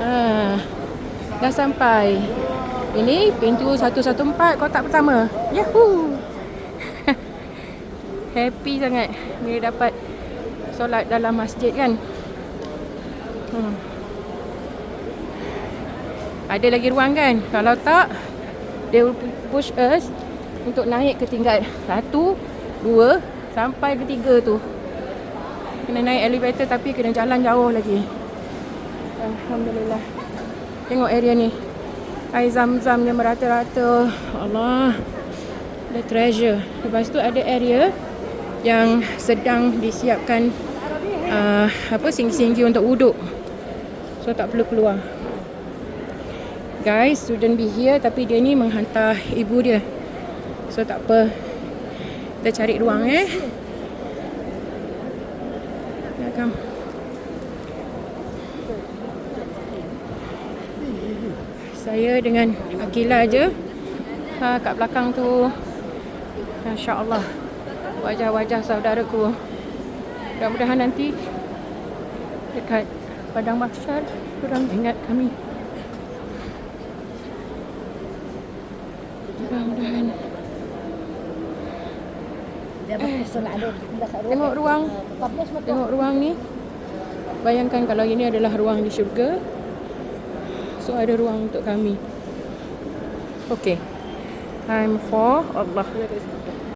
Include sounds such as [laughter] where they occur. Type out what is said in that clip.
Ah, dah sampai. Ini pintu 114 kotak pertama. Yahoo! [laughs] Happy sangat bila dapat solat dalam masjid kan. Hmm. Ada lagi ruang kan? Kalau tak, they will push us untuk naik ke tingkat satu, dua, sampai ke tiga tu. Kena naik elevator tapi kena jalan jauh lagi. Alhamdulillah. Tengok area ni. Air zam-zam dia merata-rata. Allah. The treasure. Lepas tu ada area yang sedang disiapkan uh, apa singgi-singgi untuk wuduk. So tak perlu keluar. Guys, shouldn't be here tapi dia ni menghantar ibu dia. So tak apa. Kita cari ruang eh. Welcome. Saya dengan Akila je. Ha, kat belakang tu Masya Allah Wajah-wajah saudaraku. Mudah-mudahan nanti Dekat Padang Mahsyar Kurang ingat kami. Mudah-mudahan. Tengok ruang. Tengok ruang ni. Bayangkan kalau ini adalah ruang di syurga So ada ruang untuk kami. Okay Time for Allah